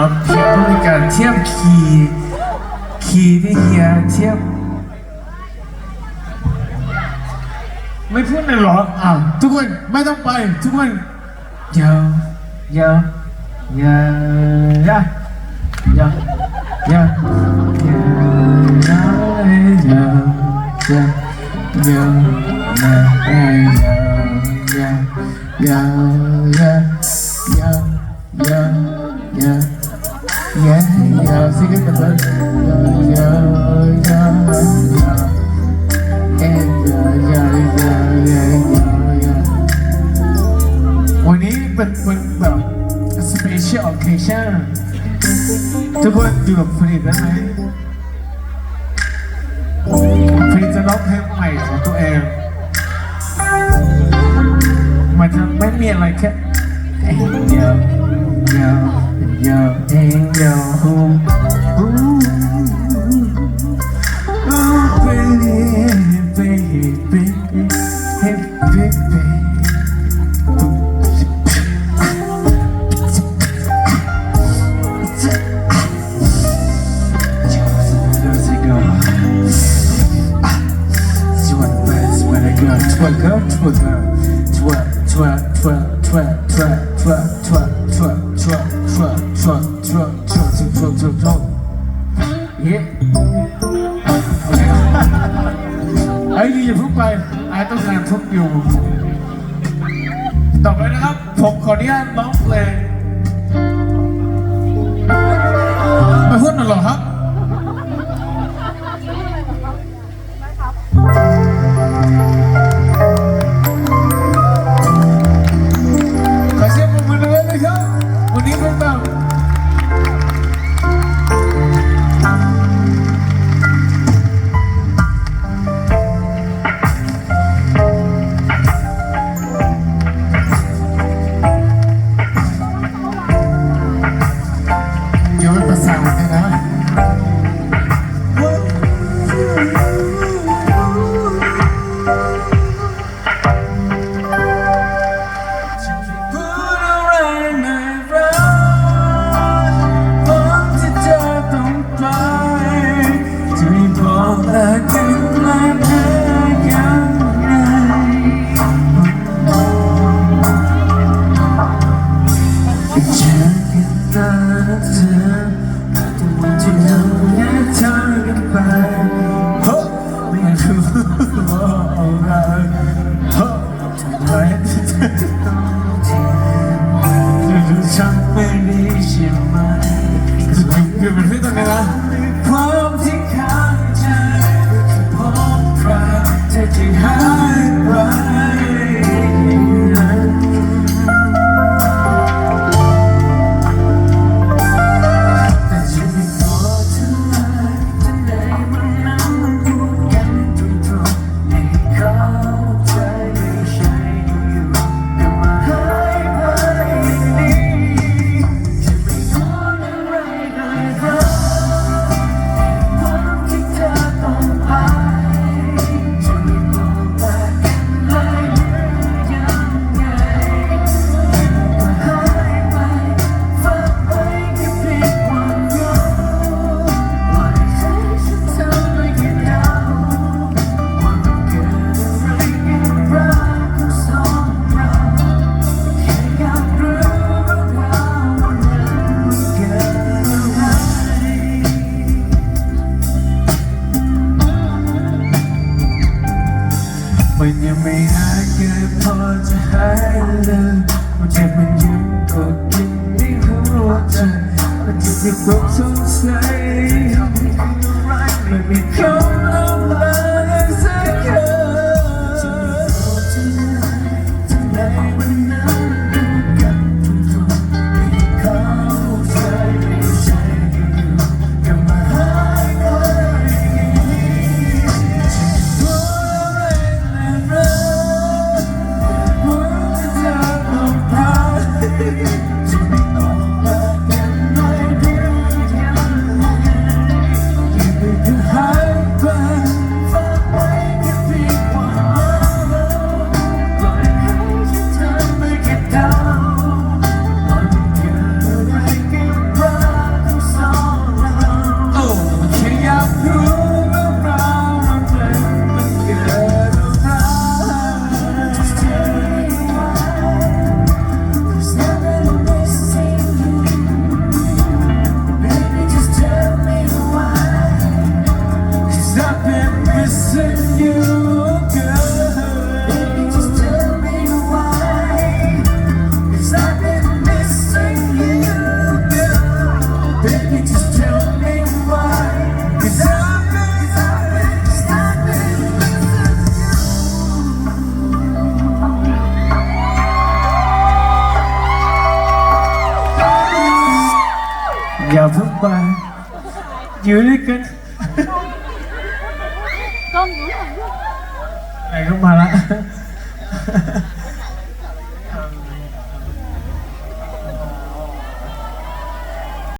ครับเทียบในการเทียบคีย์คีย์ที่เฮียเทียบ ไม่พูดเลยเหรออ้าวทุกคนไม่ต้องไป ทุกคนยาวยาวยาวยาวยาวยาวยาวยาวยาวยาวยาวยาวยาวยาวยาวยาวยา Yeah, Sige ka ba? Ya, ya, ya, ya. Ya, ya, ya, ya, ya, วันนี้เป็นเป็นแบบ special occasion ทุกคนอยู่กับผลิตได้ไหมผลิจะร้องเพลงใหม่ของตัวเอง มันจะไม่มีอะไรแค่เดียวเดียว เดียวเดียวเองเดีย ไอ้ยอย่าเพุ่งไปไอ้ต้องการทุกอยู่ ต่อไปนะครับ ผมขออนุญาตร้องเพลงไม่พูดหน่อยเหรอครับ sound. เดือดเป็นที่ตอนนี้นะ ยังไม่อาจเกิดพอจะหายเลยมันจ็บมันยังกดกินในหัวใจมันจะเป็นความสงสัยไม่มีคำเล่า อย่าเพิ่งไปอยู่ด้ว